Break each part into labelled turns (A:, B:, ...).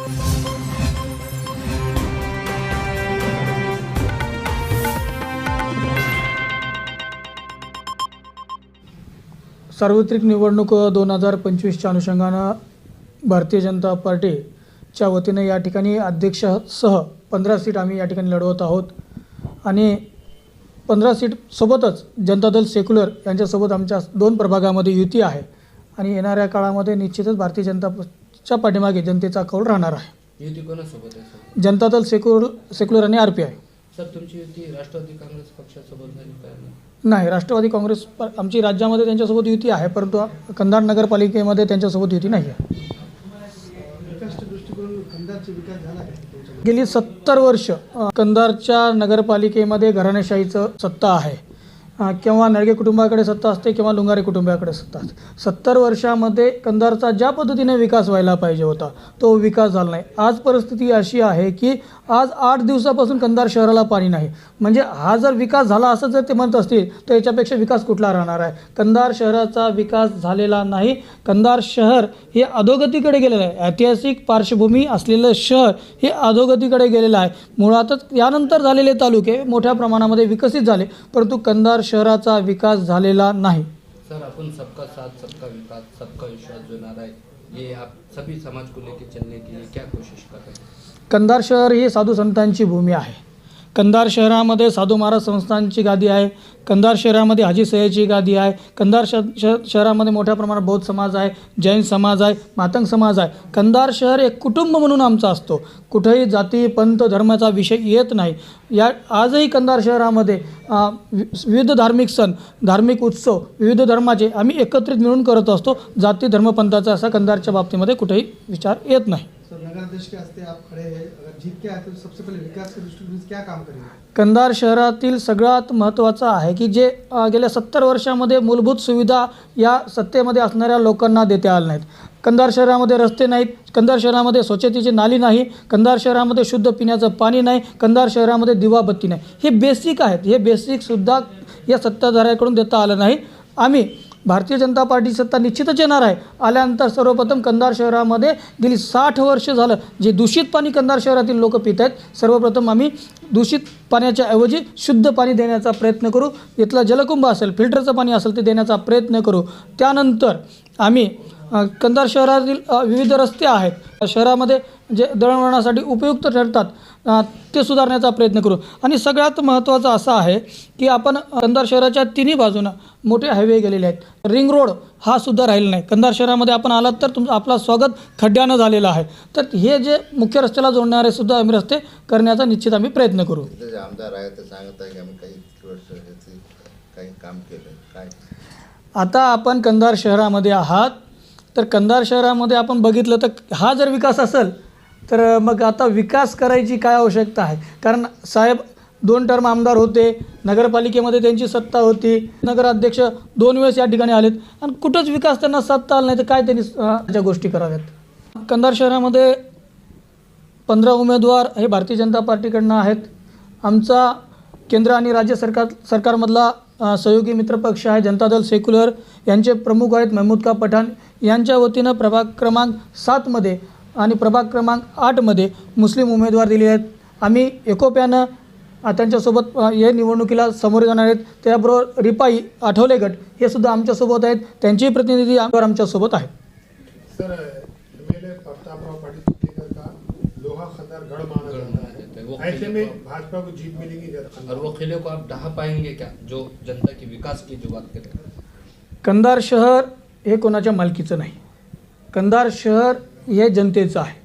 A: सार्वत्रिक निवडणूक दोन हजार पंचवीसच्या अनुषंगानं भारतीय जनता पार्टीच्या वतीने या ठिकाणी अध्यक्षासह पंधरा सीट आम्ही या ठिकाणी लढवत आहोत. आणि पंधरा सीटसोबतच जनता दल सेक्युलर यांच्यासोबत आमच्या दोन प्रभागामध्ये युती आहे. आणि येणाऱ्या काळामध्ये निश्चितच भारतीय जनता पक्षच्या पाठीमागे जनतेचा कौल राहणार आहे.
B: युती कोणासोबत आहे sir?
A: Janata Dal secular secular आणि आर पी आय.
B: सर तुमची युती राष्ट्रवादी काँग्रेस पक्षासोबत झाली नाही?
A: नाही राष्ट्रवादी काँग्रेस प- आमची राज्यामध्ये त्यांच्यासोबत युती आहे परंतु कंधार नगरपालिकेमध्ये त्यांच्यासोबत युती नाही आहे. गेली सत्तर वर्ष अ, कंधारच्या नगरपालिकेमध्ये घराणेशाहीचं सत्ता आहे. किंवा नळगे कुटुंबाकडे सत्ता असते किंवा लुंगारे कुटुंबाकडे सत्ता असते. सत्तर वर्षामध्ये कंधारचा ज्या पद्धतीने विकास व्हायला पाहिजे होता तो विकास झाला नाही. आज परिस्थिती अशी आहे की आज आठ दिवसापासून कंधार शहराला पाणी नाही. म्हणजे हा जर विकास झाला असं जर ते म्हणत असतील तर याच्यापेक्षा विकास कुठला राहणार आहे? कंधार शहराचा विकास झालेला नाही. कंधार शहर हे अधोगतीकडे गेलेलं आहे. ऐतिहासिक पार्श्वभूमी असलेलं शहर हे अधोगतीकडे गेलेलं आहे. मुळातच यानंतर झालेले तालुके मोठ्या प्रमाणामध्ये विकसित झाले परंतु कंधार शहराचा विकास झालेला नाही.
B: सर अपन सबका साथ सबका विकास सबका विश्वास जो नारा है ये आप सभी समाज को लेकर चलने के लिए क्या कोशिश कर रहे हैं?
A: कंधार शहर ही साधू संतांची भूमी आहे. कंधार शहरामध्ये साधू महाराज संस्थांची गादी आहे कंधार शहरामध्ये हाजी सयाची गादी आहे कंधार श श शहरामध्ये मोठ्या प्रमाणात बौद्ध समाज आहे जैन समाज आहे मातंग समाज आहे. कंधार शहर एक कुटुंब म्हणून आमचा असतो. कुठेही जाती पंथ धर्माचा विषय येत नाही. या आजही कंधार शहरामध्ये वि- विविध धार्मिक सण धार्मिक उत्सव विविध धर्माचे आम्ही एकत्रित मिळून करत असतो. जाती धर्मपंथाचा असा कंधारच्या बाबतीमध्ये कुठेही विचार येत नाही.
C: के हस्ते आप खड़े हैं। अगर तो सबसे पहले विकास के दृष्टिकोण से क्या काम करेंगे?
A: कंधार शहरातील सगळ्यात महत्त्वाचं आहे की जे गेल्या सत्तर वर्षामध्ये मूलभूत सुविधा या सत्तेमध्ये असणाऱ्या लोकांना देता आल्या नाहीत. कंधार शहरामध्ये रस्ते नाहीत कंधार शहरामध्ये स्वच्छतेची नाली नाही कंधार शहरामध्ये शुद्ध पिण्याचं पाणी नाही कंधार शहरामध्ये दिवाबत्ती नाही. हे बेसिक आहेत. हे बेसिकसुद्धा या सत्ताधाऱ्याकडून देता आलं नाही. आम्ही भारतीय जनता पार्टी सत्ता निश्चितच येणार आहे. आल्यानंतर सर्वप्रथम कंधार शहरामध्ये गेली साठ वर्ष झालं जे दूषित पाणी कंधार शहरातील लोक पित आहेत सर्वप्रथम आम्ही दूषित पाण्याच्या ऐवजी शुद्ध पाणी देण्याचा प्रयत्न करू. इथलं जलकुंभ असेल फिल्टरचं पाणी असेल ते देण्याचा प्रयत्न करू. त्यानंतर आम्ही कंधार शहरातील विविध रस्ते आहेत. शहरामध्ये जे दळणवळणासाठी उपयुक्त ठरतात ते सुधारण्याचा प्रयत्न करू. आणि सगळ्यात महत्त्वाचं असं आहे की आपण कंधार शहराच्या तिन्ही बाजूनं मोठे हायवे गेलेले आहेत. रिंग रोड हा सुद्धा राहिला नाही. कंधार शहरामध्ये आपण आलात तर तुमचं आपला स्वागत खड्ड्यानं झालेलं आहे. तर हे जे मुख्य रस्त्याला जोडणारे सुद्धा आम्ही रस्ते करण्याचा निश्चित आम्ही प्रयत्न करू.
D: आमदार आहे ते सांगत आहे की आम्ही काही वर्ष काही काम केलं काय?
A: आता आपण कंधार शहरामध्ये आहात. तर कंधार शहरामध्ये आपण बघितलं तर हा जर विकास असेल तर मग आता विकास करायची काय आवश्यकता आहे? कारण साहेब दोन टर्म आमदार होते नगरपालिकेमध्ये त्यांची सत्ता होती. नगराध्यक्ष दोन वेळेस या ठिकाणी आलेत. आणि कुठंच विकास त्यांना साधता आला नाही तर काय त्यांनी ज्या गोष्टी कराव्यात? कंधार शहरामध्ये पंधरा उमेदवार हे भारतीय जनता पार्टीकडनं आहेत. आमचा केंद्र आणि राज्य सरकार सरकारमधला सहयोगी मित्रपक्ष आहे. जनता दल सेक्युलर यांचे प्रमुख आहेत महमूद का पठाण. यांच्या वतीनं प्रभाग क्रमांक सातमध्ये आणि प्रभाग क्रमांक आठमध्ये मुस्लिम उमेदवार दिले आहेत. आम्ही एकोप्यानं त्यांच्यासोबत या हे निवडणुकीला सामोरे जाणार आहेत. त्याबरोबर रिपाई आठवले गट हे सुद्धा आमच्यासोबत आहेत. त्यांचेही प्रतिनिधी आमदार आमच्यासोबत आहेत.
E: सर प्रतापराव पाटील का? लोहा खदार माना
B: वो
E: ऐसे में भाजपा को जीत मिलेगी
B: और वो किले को आप ढहा पाएंगे क्या जो जनता की विकास की जो बात करें
A: कंधार शहर हे कोणाच्या मालकीचं नाही. कंधार शहर हे जनतेचं आहे.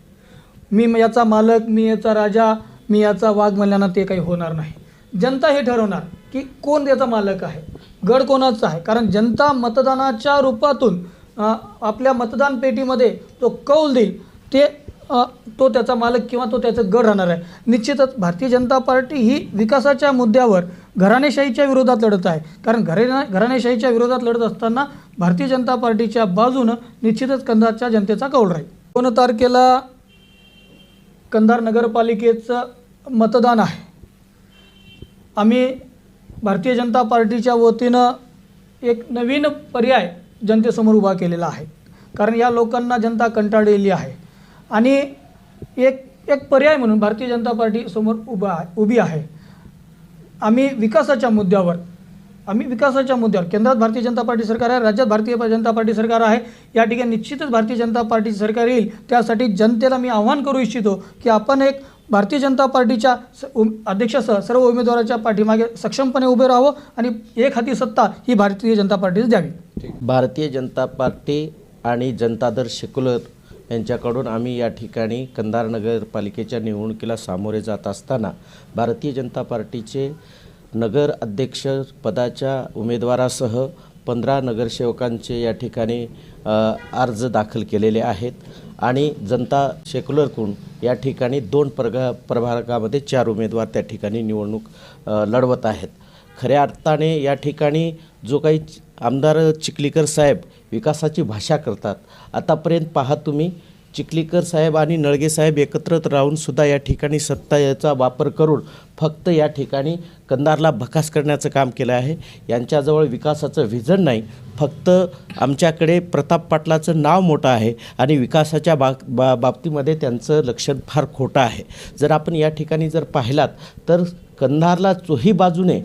A: मी याचा मालक मी याचा राजा मी याचा वाघ म्हणल्यानं ते काही होणार नाही. जनता हे ठरवणार की कोण याचा मालक आहे गड कोणाचा आहे? कारण जनता मतदानाच्या रूपातून आपल्या मतदान पेटीमध्ये तो कौल देईल ते तो त्याचा मालक किंवा तो त्याचं गड राहणार आहे. निश्चितच भारतीय जनता पार्टी ही विकासाच्या मुद्द्यावर घराणेशाहीच्या विरोधात लढत आहे. कारण घरे घराणेशाहीच्या विरोधात लढत असताना भारतीय जनता पार्टीच्या बाजूनं निश्चितच कंधारच्या जनतेचा कौल राहील. दोन तारखेला कंधार नगरपालिकेचं मतदान आहे. आम्ही भारतीय जनता पार्टीच्या वतीनं एक नवीन पर्याय जनतेसमोर उभा केलेला आहे. कारण या लोकांना जनता कंटाळलेली आहे. आणि एक एक पर्याय म्हणून भारतीय जनता पार्टी समोर उभा आहे उभी आहे. आम्ही विकासाच्या मुद्द्यावर आम्ही विकासाच्या मुद्द्यावर केंद्रात भारतीय जनता पार्टी सरकार आहे राज्यात भारतीय जनता पार्टी सरकार आहे या ठिकाणी निश्चितच भारतीय जनता पार्टी सरकार येईल. त्यासाठी जनतेला मी आव्हान करू इच्छितो की आपण एक भारतीय जनता पार्टीच्या स- उम- अध्यक्षासह सर्व उमेदवाराच्या पाठीमागे सक्षमपणे उभे राहावं आणि एक हाती सत्ता ही भारतीय जनता पार्टीच द्यावी.
F: भारतीय जनता पार्टी आणि जनता दल सेक्युलर यांच्याकडून आम्ही या ठिकाणी कंधार नगरपालिकेच्या निवडणुकीला सामोरे जात असताना भारतीय जनता पार्टीचे नगर अध्यक्ष पदाच्या उमेदवारासह पंधरा नगरसेवकांचे या ठिकाणी अर्ज दाखल केलेले आहेत आणि जनता सेक्युलरकडून या ठिकाणी दोन प्रगा प्रभागामध्ये चार उमेदवार त्या ठिकाणी निवडणूक लढवत आहेत. खऱ्या अर्थाने या ठिकाणी जो काही आमदार चिखलीकर साहेब विकासाची भाषा करतात आतापर्यंत पहा तुम्ही चिखलीकर साहेब आणि नळगे साहेब एकत्र राहूनसुद्धा या ठिकाणी सत्ता याचा वापर करून फक्त या ठिकाणी कंधारला भकास करण्याचं काम केलं आहे. यांच्याजवळ विकासाचं व्हिजन नाही. फक्त आमच्याकडे प्रताप पाटलाचं नाव मोठं आहे आणि विकासाच्या बा बा बाबतीमध्ये त्यांचं लक्ष फार खोटं आहे. जर आपण या ठिकाणी जर पाहिलात तर कंधारला चोही बाजूने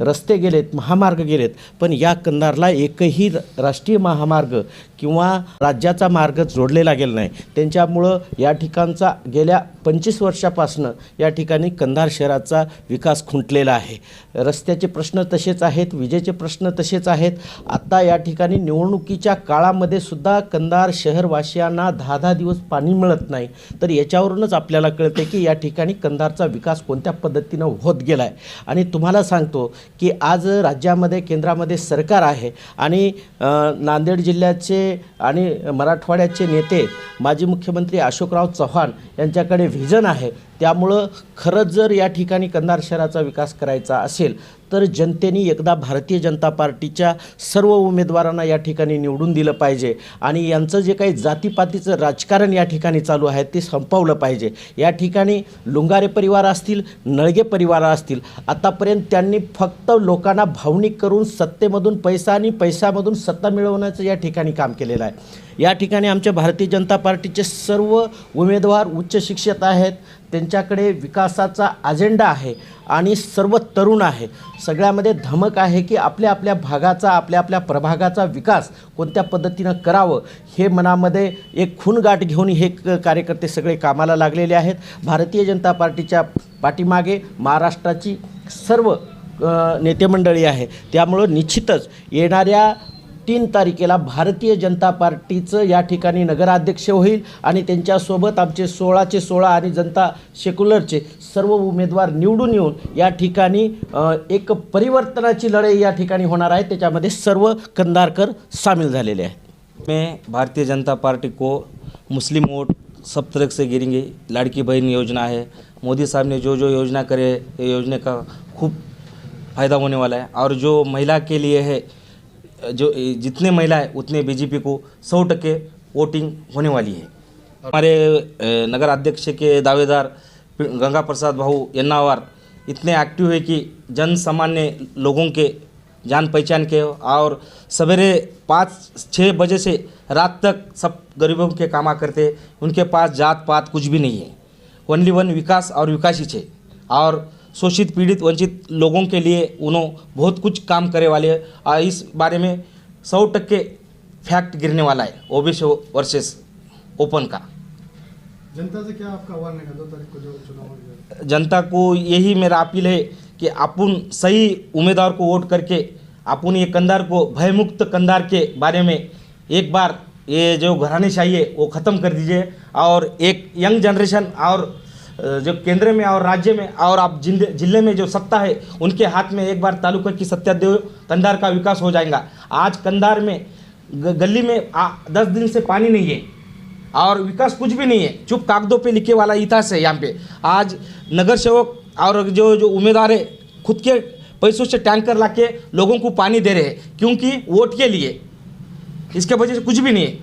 F: रस्ते गेलेत महामार्ग गेलेत पण या कंधारला एकही र- राष्ट्रीय महामार्ग किंवा राज्याचा मार्ग जोडलेला गेला नाही. त्यांच्यामुळं या ठिकाणचा गेल्या पंचवीस वर्षापासनं या ठिकाणी कंधार शहराचा विकास खुंटलेला आहे. रस्त्याचे प्रश्न तसेच आहेत विजेचे प्रश्न तसेच आहेत. आता या ठिकाणी निवडणुकीच्या काळामध्ये सुद्धा कंधार शहरवासियांना दहा दहा दिवस पाणी मिळत नाही. तर याच्यावरूनच आपल्याला कळते की या ठिकाणी कंधारचा विकास कोणत्या पद्धतीनं होत गेला आहे आणि तुम्हाला सांगतो की आज राज्यामध्ये केंद्रामध्ये सरकार आहे आणि नांदेड जिल्ह्याचे आणि मराठवाड्याचे नेते माजी मुख्यमंत्री अशोकराव चव्हाण यांच्याकडे व्हिजन आहे. त्यामुळं खरंच जर या ठिकाणी कंधार शहराचा विकास करायचा असेल तर जनतेने एकदा भारतीय जनता पार्टीच्या सर्व उमेदवारांना या ठिकाणी निवडून दिलं पाहिजे. आणि यांचं जे काही जातीपातीचं राजकारण या ठिकाणी चालू आहे ते संपवलं पाहिजे. या ठिकाणी लुंगारे परिवार असतील नळगे परिवार असतील आतापर्यंत त्यांनी फक्त लोकांना भावनिक करून सत्तेमधून पैसा आणि पैशामधून सत्ता मिळवण्याचं या ठिकाणी काम केलेलं आहे. या ठिकाणी आमच्या भारतीय जनता पार्टीचे सर्व उमेदवार उच्च शिक्षित आहेत त्यांच्याकडे विकासाचा अजेंडा आहे आणि सर्व तरुण आहे. सगळ्यामध्ये धमक आहे की आपल्या आपल्या भागाचा आपल्या आपल्या प्रभागाचा विकास कोणत्या पद्धतीनं करावं हे मनामध्ये एक खूनगाठ घेऊन हे क- कार्यकर्ते सगळे कामाला लागलेले आहेत. भारतीय जनता पार्टीच्या पाठीमागे महाराष्ट्राची सर्व नेतेमंडळी आहे. त्यामुळं निश्चितच येणाऱ्या तीन तारखेला भारतीय जनता पार्टीचं या ठिकाणी नगराध्यक्ष होईल आणि त्यांच्यासोबत आमचे सोळाचे सोळा आणि जनता सेक्युलरचे सर्व उमेदवार निवडून येऊन या ठिकाणी एक परिवर्तनाची लढाई या ठिकाणी होणार आहे. त्याच्यामध्ये सर्व कंदारकर सामील झालेले आहेत.
G: में भारतीय जनता पार्टी को मुस्लिम वोट सब तरह से गिरेंगे। लाड़की बहन योजना है। मोदी साहब ने जो जो योजना करे ये योजना का खूब फ़ायदा होने वाला है। और जो महिला के लिए है जो जितने महिला है, उतने बीजेपी को सौ टके वोटिंग होने वाली है। हमारे नगर अध्यक्ष के दावेदार गंगा प्रसाद भाऊ यन्नावार इतने एक्टिव है कि जन सामान्य लोगों के जान पहचान के और सवेरे पाँच छः बजे से रात तक सब गरीबों के कामा करते उनके पास जात पात कुछ भी नहीं है। ओनली वन विकास और विकास ही छे। और शोषित पीड़ित वंचित लोगों के लिए उन्होंने बहुत कुछ काम करे वाले हैं और इस बारे में सौ टक्के फैक्ट गिरने वाला है ओबीसी वर्सेस ओपन का।
C: जनता से क्या आपका आह्वान है? दो तारीख को जो चुनाव
G: जनता को यही मेरा अपील है कि अपन सही उम्मीदवार को वोट करके अपन ये कंधार को भयमुक्त कंधार के बारे में एक बार ये जो घरानेशाही है वो ख़त्म कर दीजिए। और एक यंग जनरेशन और जो केंद्र में और राज्य में और आप ज़िले में जो सत्ता है उनके हाथ में एक बार तालुका की सत्ता दो कंधार का विकास हो जाएगा। आज कंधार में गली में आ, दस दिन से पानी नहीं है और विकास कुछ भी नहीं है। चुप कागजों पे लिखे वाला इतिहास है यहाँ पे। आज नगर सेवक और जो जो उम्मीदवार है खुद के पैसों से टैंकर ला के लोगों को पानी दे रहे हैं क्योंकि वोट के लिए। इसके वजह से कुछ भी नहीं है।